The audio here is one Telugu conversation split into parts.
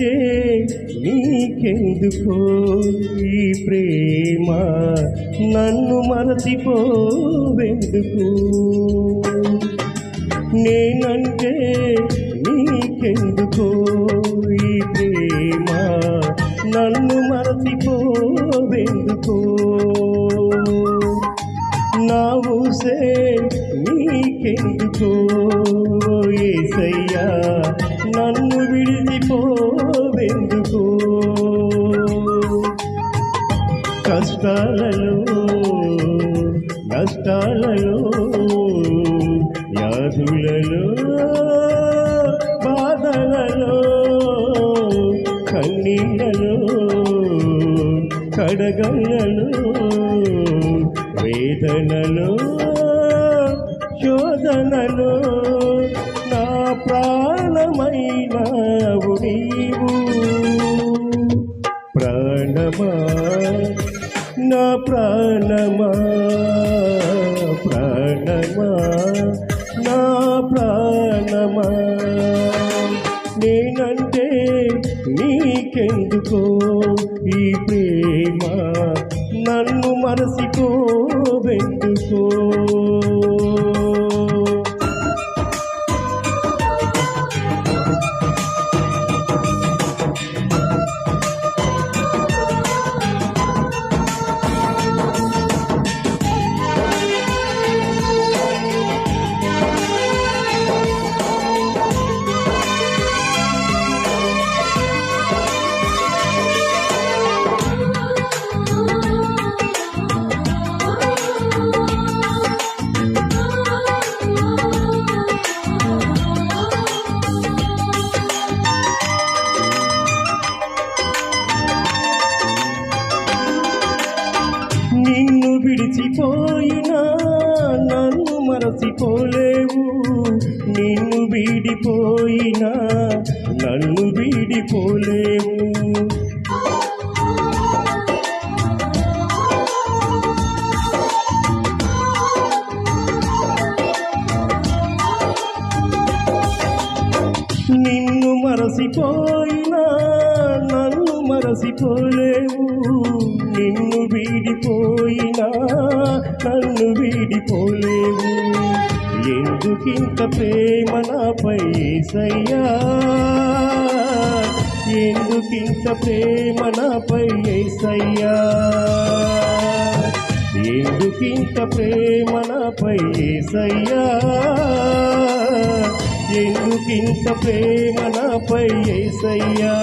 నేనంటే నీకెందుకో ఈ ప్రేమ? నన్ను మరచిపోవెందుకు? నేనంటే నీకెందుకో ఈ ప్రేమ? నన్ను మరచిపోవెందుకో? నా ఊసే నీకెందుకో? ఏసయ్యా నన్ను విడిచిపో ఎందుకు కష్టాలలో నష్టాలలో వ్యాధులలో బాధలలో కన్నీళ్ళలో కడగళ్ళలో వేదనలో శోధనలో నా ప్రాణమైనవు నీవు. ప్రాణమా? నా ప్రాణమా? ప్రాణమా? నా ప్రాణమా? నేనంటే నీకెందుకో ఈ ప్రేమ? నన్ను మరసికో వెందుకో విడిపోయినా నన్ను విడిపోలేవు. నిన్ను మరసిపోయినా నన్ను మరసిపోలేవు. నిన్ను వీడిపోయినా నన్ను వీడిపోలేవు. ఎందుకింత ప్రేమ నాపై సయ్యా? ఎందుకింత ప్రేమ నాపై సయ్యా? ఎందుకింత ప్రేమ నాపై సయ్యా? ఎందుకింత ప్రేమ నాపై ఏసయ్యా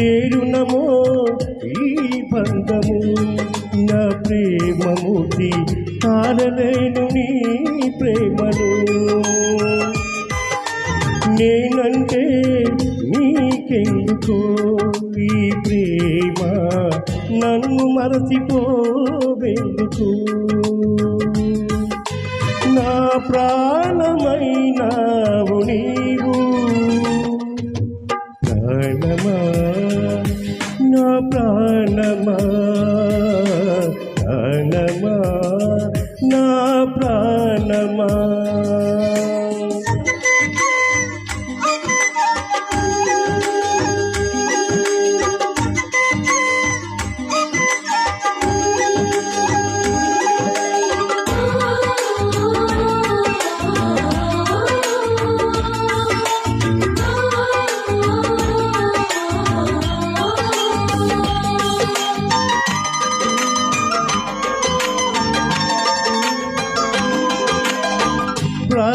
ఏరునమో ఈ బంధము నా ప్రేమమూర్తి తారలేను నీ ప్రేమను నేనంటే నీకెందుకో ఈ ప్రేమ? నన్ను మరచిపోవెందుకు? నా ప్రాణమైనావు నీవు. ప్రాణమా? నా ప్రాణమా?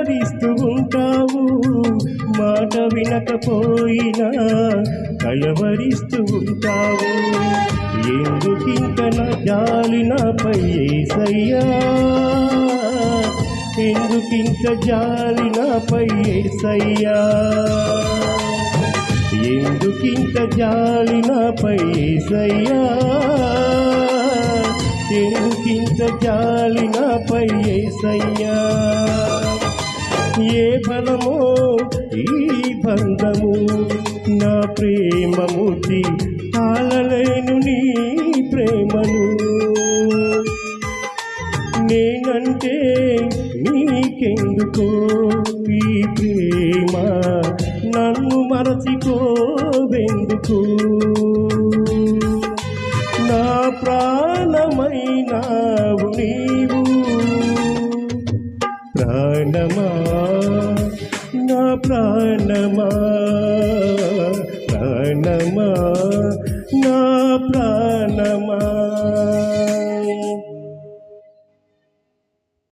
పలకరిస్తూ ఉంటావు. మాట వినకపోయినా కలవరిస్తూ ఉంటావు. ఎందుకింక నా జాలి నాపై ఏసయ్యా? ఎందుకింక జాలి నాపై ఏసయ్యా? ఎందుకింత జాలి నాపై ఏసయ్యా? ఎందుకింత జాలి నాపై ఏసయ్యా? ఏ బలమో ఈ బంధము. నా ప్రేమమూర్తి ఆలలేను నీ ప్రేమను. నేనంటే నీకెందుకో ఈ ప్రేమ? నన్ను మరచిపోవెందుకు? ప్రాణమా ప్రాణమా నా ప్రాణమా.